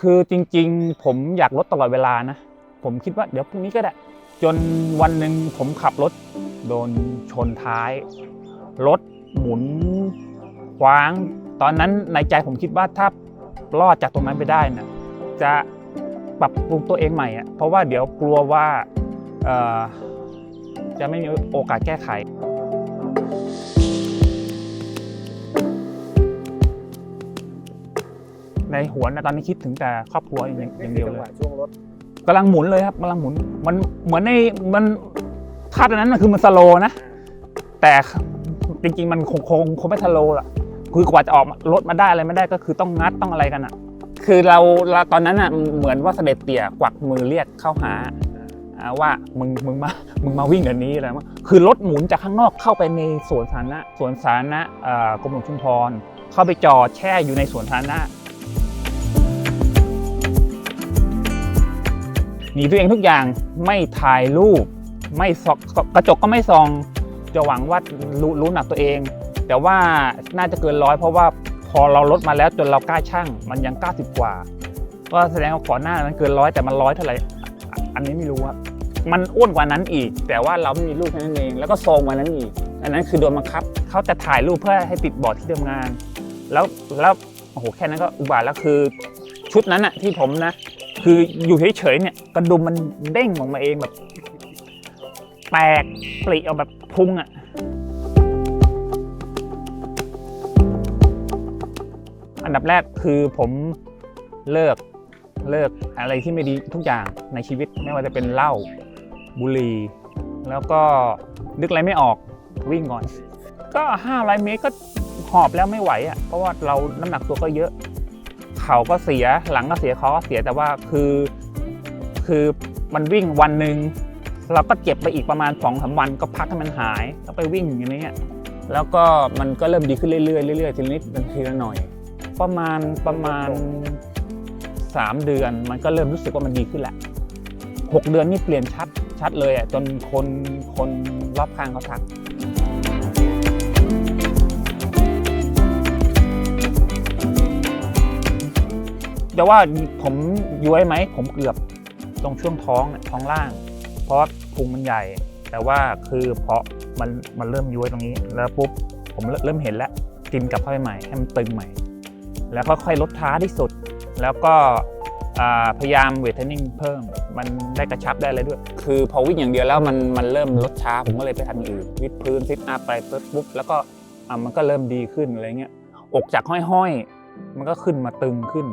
คือจริงๆ ผมอยากลดตลอดเวลานะ ผมคิดว่าเดี๋ยวพรุ่งนี้ก็ได้ จนวันหนึ่งผมขับรถโดนชนท้าย รถหมุนคว้าง ตอนนั้นในใจผมคิดว่าถ้ารอดจากตรงนั้นไปได้นะจะปรับปรุงตัวเองใหม่อะเพราะว่าเดี๋ยวกลัวว่าจะไม่มีโอกาสแก้ไข ในหัวนะตอนนี้คิดถึงแต่ครอบครัวอย่างอย่างเดียวจังเลหวะยช่วงรถกำลังหมุนเลยครับกำลังหมุนมันเหมือนในมันภาพตอนนั้นมันคือมันสโลว์นะ แต่จริงๆมันคงคงคงไม่สโลว์หรอกคือกว่าจะออกมารถมาได้อะไรไม่ได้ก็คือต้องงัดต้องอะไรกันอะ คือเราเราตอนนั้นอะเหมือนว่าเสด็จเตี่ยกวักมือเรียกเข้าหาอ่าว่ามึงมึงมามึงมาวิ่งเดี๋ยวนี้อะไรวะคือรถหมุนจากข้างนอกเข้าไปในสวนสาธารณะสวนสาธารณะเอ่อกรมหลวงชุมพรเข้าไปจอดแช่อยู่ในสวนสาธารณะ หนีตัวเองทุกอย่างไม่ถ่ายรูป ไม่ส่องกระจกก็ไม่ส่องจะหวังว่ารู้รู้หนักตัวเอง แต่ว่าน่าจะเกินร้อยเพราะว่าพอเราลดมาแล้วจนเรากล้าช่างมันยัง 90 กว่า ก็แสดงว่าก่อนหน้านั้นเกินร้อยแต่มันร้อยเท่าไหร่อันนี้ไม่รู้ครับมันอ้วนกว่านั้นอีก แต่ว่าเราไม่มีรูปแค่นั้นเอง แล้วก็โซงกว่านั้นอีก อันนั้นคือโดนบังคับเขาจะถ่ายรูปเพื่อให้ติดบอร์ดที่ทำงาน แล้วแล้วโอ้โหแค่นั้นก็อุบาทแล้วคือ ชุดนั้นอะที่ผมนะ คืออยู่เฉยๆเนี่ยกระดุมมันเด้งออกมาเองแบบ แตกปริเอาแบบพุงอะอันดับแรกคือผมเลิกเลิกอะไรที่ไม่ดีทุกอย่างในชีวิตไม่ว่าจะเป็นเหล้าบุหรี่แล้วก็นึกอะไรไม่ออกวิ่งก่อน ก็500เมตรก็หอบแล้วไม่ไหวอะ่ะเพราะว่าเราน้ำหนักตัวก็เยอะ เขาก็เสียหลังก็เสียเขาก็เสียแต่ว่าคือคือมันวิ่งวันหนึ่งเราก็เจ็บไปอีกประมาณ2อสาวันก็พักให้มันหายแล้วไปวิ่งอย่างนี้ยแล้วก็มันก็เริ่มดีขึ้นเรื่อยๆเรื่อยๆทีละนิดทีละหน่อย ประมาณประมาณ 3 เดือนมันก็เริ่มรู้สึกว่ามันดีขึ้นแหละ6เดือนนี่เปลี่ยนชัดชัดเลยอะจนคนคนรอบข้างเขาทัก จะว่าผมย้วยไหม ผมเกือบตรงช่วงท้องท้องล่าง เพราะพุงมันใหญ่ แต่ว่าคือเพราะมันมันเริ่มย้วยตรงนี้ แล้วปุ๊บผมเริ่มเห็นแล้วกินกลับเข้าไปใหม่ให้มันตึงใหม่ แล้วก็ค่อยลดท้าที่สุด แล้วก็พยายามเวทเทรนนิ่งเพิ่ม มันได้กระชับได้เลยด้วย คือพอวิ่งอย่างเดียวแล้วมันมันเริ่มลดช้า ผมก็เลยไปทำอย่างอื่นวิดพื้นซิทอัพไปปุ๊บแล้วก็มันก็เริ่มดีขึ้นอะไรเงี้ยอกจากห้อยๆ มันก็ขึ้นมาตึงขึ้น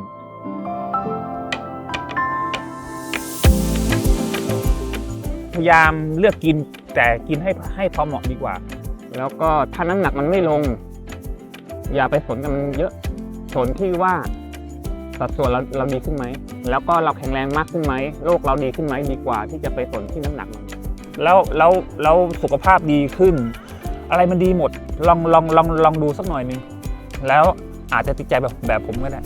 พยายามเลือกกินแต่กินให้ให้พอเหมาะดีกว่า แล้วก็ถ้าน้ำหนักมันไม่ลง อย่าไปสนกับมันเยอะสนที่ว่าสัดส่วนเราเราดีขึ้นไหม แล้วก็เราแข็งแรงมากขึ้นไหมโรคเราดีขึ้นไหมดีกว่าที่จะไปสนที่น้ำหนักมันแล้วแล้วแล้วสุขภาพดีขึ้น อะไรมันดีหมดลองลองลองลองดูสักหน่อยหนึงแล้วอาจจะติดใจแบบแบบผมก็ได้